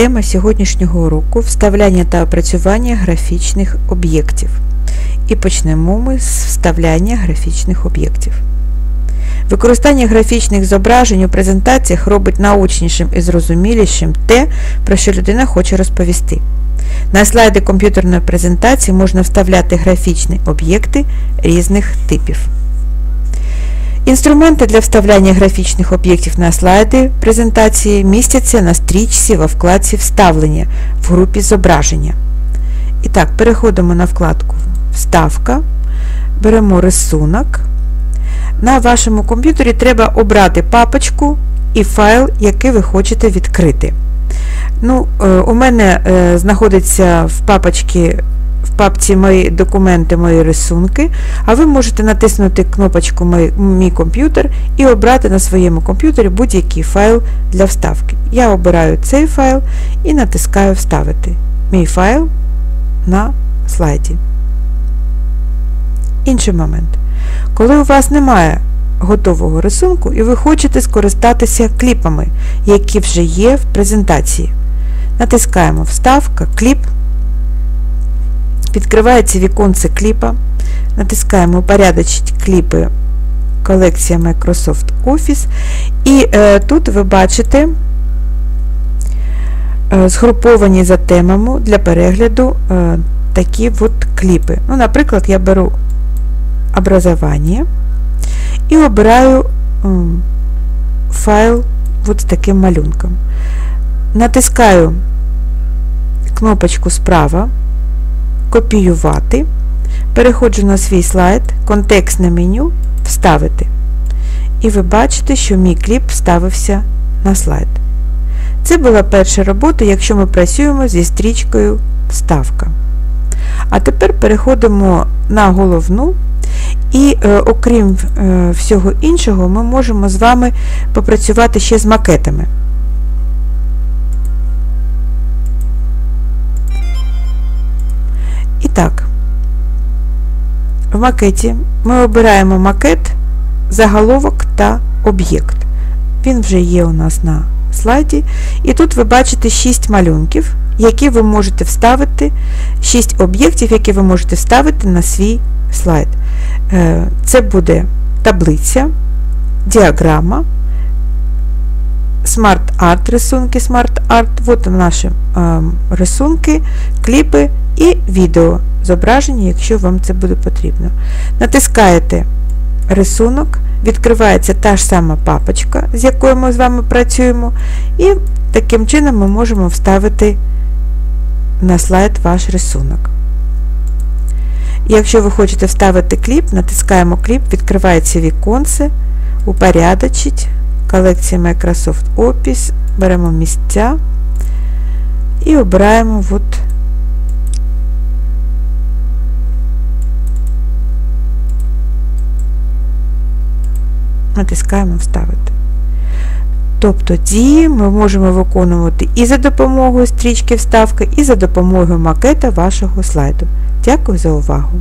Тема сьогоднішнього уроку вставляння та опрацювання графічних об'єктів. І почнемо ми з вставляння графічних об'єктів. Використання графічних зображень у презентаціях робить наочнішим і зрозумілішим те, про що людина хоче розповісти. На слайди комп'ютерної презентації можна вставляти графічні об'єкти різних типів. Інструменти для вставляння графічних об'єктів на слайди презентації містяться на стрічці во вкладці Вставлення в групі Зображення. І так, переходимо на вкладку Вставка, беремо рисунок. На вашому комп'ютері треба обрати папочку і файл, який ви хочете відкрити. Ну, е, У мене е, знаходиться в папочці в папці Мої документи, мої рисунки, а ви можете натиснути кнопочку Мій, комп'ютер і обрати на своєму комп'ютері будь-який файл для вставки. Я обираю цей файл і натискаю Вставити мій файл на слайді. Інший момент. Коли у вас немає готового рисунку і ви хочете скористатися кліпами, які вже є в презентації, натискаємо Вставка, кліп. Відкривається віконце кліпа, натискаємо «Упорядочить кліпи колекція Microsoft Office. І е, тут ви бачите е, згруповані за темами для перегляду е, такі от кліпи. Ну, Наприклад, я беру образування і обираю е, файл от з таким малюнком. Натискаю кнопочку справа копіювати, переходжу на свій слайд, контекстне меню Вставити. І ви бачите, що мій кліп вставився на слайд. Це була перша робота, якщо ми працюємо зі стрічкою Вставка. А тепер переходимо на головну. І е, окрім е, всього іншого, ми можемо з вами попрацювати ще з макетами. Макеті ми обираємо макет, заголовок та об'єкт. Він вже є у нас на слайді. І тут ви бачите 6 малюнків, які ви можете вставити, 6 об'єктів, які ви можете вставити на свій слайд. Е, це буде таблиця, діаграма, Art рисунки, Art, от наші е, рисунки, кліпи і відео зображення, якщо вам це буде потрібно. Натискаєте рисунок, відкривається та ж сама папочка, з якою ми з вами працюємо, і таким чином ми можемо вставити на слайд ваш рисунок. Якщо ви хочете вставити кліп, натискаємо кліп, відкривається віконце, упорядочить, колекція Microsoft Office, беремо місця і обираємо от натискаємо Вставити. Тобто дії ми можемо виконувати і за допомогою стрічки вставки, і за допомогою макета вашого слайду. Дякую за увагу!